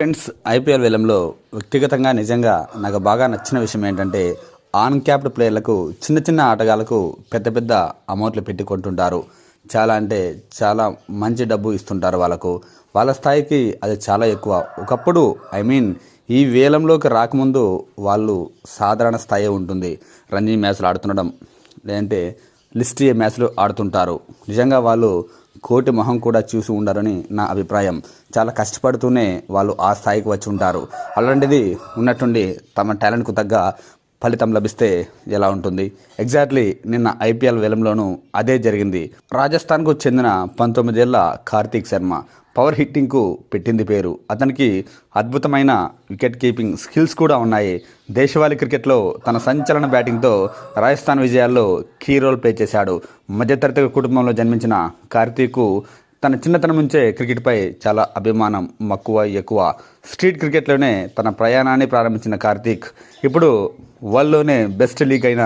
Friends IPL వేలంలో వ్యక్తిగతంగా నిజంగా నాకు బాగా నచ్చిన విషయం ఏంటంటే ఆన్ క్యాప్డ్ ప్లేయర్లకు చిన్న చిన్న ఆటగాళ్ళకు పెద్ద పెద్ద అమౌంట్లు పెట్టి కొంటుంటారు. చాలా అంటే చాలా మంచి డబ్బు ఇస్తుంటారు వాళ్ళకు. వాళ్ళ స్థాయికి అది చాలా ఎక్కువ. ఒకప్పుడు ఐ మీన్ ఈ వేలంలోకి రాకముందు వాళ్ళు సాధారణ స్థాయి ఉంటుంది. రంజీ మ్యాచ్లు ఆడుతుండడం లేదంటే లిస్ట్ ఏ మ్యాచ్లు ఆడుతుంటారు. నిజంగా వాళ్ళు కోటి మొహం కూడా చూసి ఉండరని నా అభిప్రాయం. చాలా కష్టపడుతూనే వాళ్ళు ఆ స్థాయికి వచ్చి ఉంటారు. అలాంటిది ఉన్నట్టుండి తమ టాలెంట్కు తగ్గ ఫలితం లభిస్తే ఎలా ఉంటుంది? ఎగ్జాక్ట్లీ నిన్న ఐపీఎల్ వేలంలోనూ అదే జరిగింది. రాజస్థాన్కు చెందిన పంతొమ్మిదేళ్ళ కార్తీక్ శర్మ పవర్ హిట్టింగ్కు పెట్టింది పేరు. అతనికి అద్భుతమైన వికెట్ కీపింగ్ స్కిల్స్ కూడా ఉన్నాయి. దేశవాళీ క్రికెట్లో తన సంచలన బ్యాటింగ్తో రాజస్థాన్ విజయాల్లో కీ రోల్ ప్లే చేశాడు. మధ్యతరగతి కుటుంబంలో జన్మించిన కార్తీకు తన చిన్నతనం నుంచే క్రికెట్పై చాలా అభిమానం మక్కువ ఎక్కువ. స్ట్రీట్ క్రికెట్లోనే తన ప్రయాణాన్ని ప్రారంభించిన కార్తీక్ ఇప్పుడు వరల్డ్లోనే బెస్ట్ లీగ్ అయిన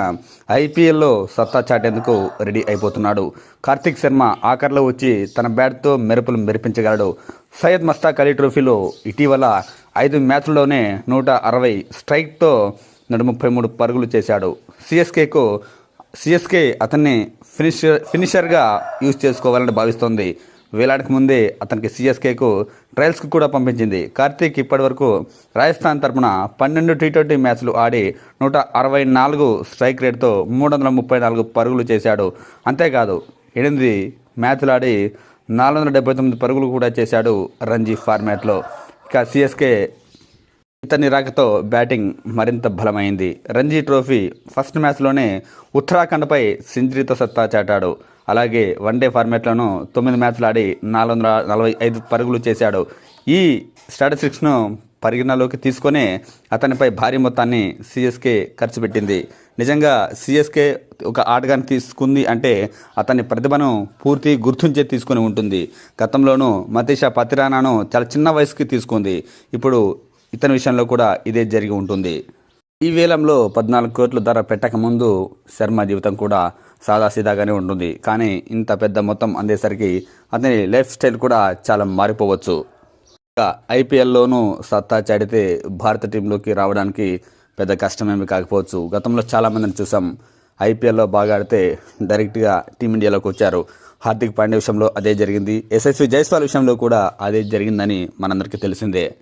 ఐపీఎల్లో సత్తా చాటేందుకు రెడీ అయిపోతున్నాడు. కార్తీక్ శర్మ ఆఖర్లో వచ్చి తన బ్యాట్తో మెరుపులు మెరిపించగలడు. సయ్యద్ మస్తాక్ అలీ ట్రోఫీలో ఇటీవల ఐదు మ్యాచ్ల్లోనే నూట అరవై స్ట్రైక్తో నూట ముప్పై మూడు పరుగులు చేశాడు. సిఎస్కేకు సిఎస్కే అతన్ని ఫినిషర్ ఫినిషర్గా యూజ్ చేసుకోవాలని భావిస్తోంది. వేలాడక ముందే అతనికి సిఎస్కేకు ట్రయల్స్కు కూడా పంపించింది. కార్తీక్ ఇప్పటివరకు రాజస్థాన్ తరపున పన్నెండు టీ ట్వంటీ మ్యాచ్లు ఆడి నూట అరవై నాలుగు స్ట్రైక్ రేట్తో మూడు వందల ముప్పై నాలుగు పరుగులు చేశాడు. అంతేకాదు ఎనిమిది మ్యాచ్లు ఆడి నాలుగు వందల డెబ్బై తొమ్మిది పరుగులు కూడా చేశాడు రంజీ ఫార్మాట్లో. ఇక సిఎస్కే ఇతని రాకతో బ్యాటింగ్ మరింత బలమైంది. రంజీ ట్రోఫీ ఫస్ట్ మ్యాచ్లోనే ఉత్తరాఖండ్పై సెంచరీతో సత్తా చాటాడు. అలాగే వన్డే ఫార్మాట్లను తొమ్మిది మ్యాచ్లు ఆడి నాలుగు వందల నలభై ఐదు పరుగులు చేశాడు. ఈ స్టాటిస్టిక్స్ను పరిగణలోకి తీసుకొని అతనిపై భారీ మొత్తాన్ని సిఎస్కే ఖర్చు పెట్టింది. నిజంగా సిఎస్కే ఒక ఆటగాన్ని తీసుకుంది అంటే అతని ప్రతిభను పూర్తి గుర్తుంచే తీసుకొని ఉంటుంది. గతంలోనూ మతీషా పతిరానాను చాలా చిన్న వయసుకి తీసుకుంది. ఇప్పుడు ఇతని విషయంలో కూడా ఇదే జరిగి ఉంటుంది. ఈ వేలంలో పద్నాలుగు కోట్ల ధర పెట్టక ముందు శర్మ జీవితం కూడా సాదాసీదాగానే ఉంటుంది. కానీ ఇంత పెద్ద మొత్తం అందేసరికి అతని లైఫ్ స్టైల్ కూడా చాలా మారిపోవచ్చు. ఇక ఐపీఎల్లోనూ సత్తా చాడితే భారత టీంలోకి రావడానికి పెద్ద కష్టమేమి కాకపోవచ్చు. గతంలో చాలామందిని చూసాం. ఐపీఎల్లో బాగా ఆడితే డైరెక్ట్గా టీమిండియాలోకి వచ్చారు. హార్దిక్ పాండ్య విషయంలో అదే జరిగింది. ఎస్ఎస్వి జైస్వాల్ విషయంలో కూడా అదే జరిగిందని మనందరికీ తెలిసిందే.